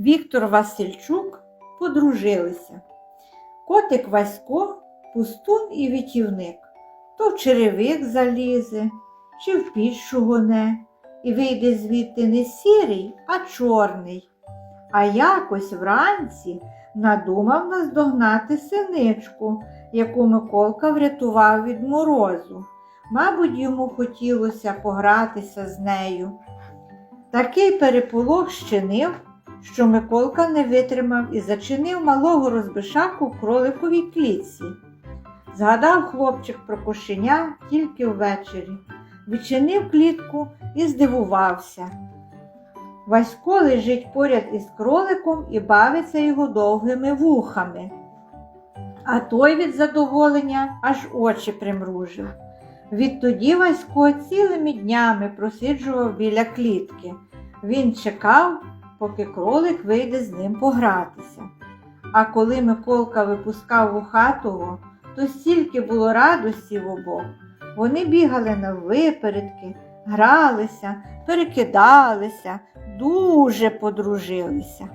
Віктор Васильчук подружилися. Котик Васько пустун і вітівник. То в черевик залізе, чи в піч шугоне, і вийде звідти не сірий, а чорний. А якось вранці надумав наздогнати синичку, яку Миколка врятував від морозу. Мабуть, йому хотілося погратися з нею. Такий переполох щинив, що Миколка не витримав і зачинив малого розбишаку в кроликовій клітці. Згадав хлопчик про кошеня тільки ввечері, відчинив клітку і здивувався. Васько лежить поряд із кроликом і бавиться його довгими вухами. А той від задоволення аж очі примружив. Відтоді Васько цілими днями просиджував біля клітки. Він чекав, поки кролик вийде з ним погратися. А коли Миколка випускав вухатого, то стільки було радості в обох. Вони бігали на випередки, гралися, перекидалися, дуже подружилися.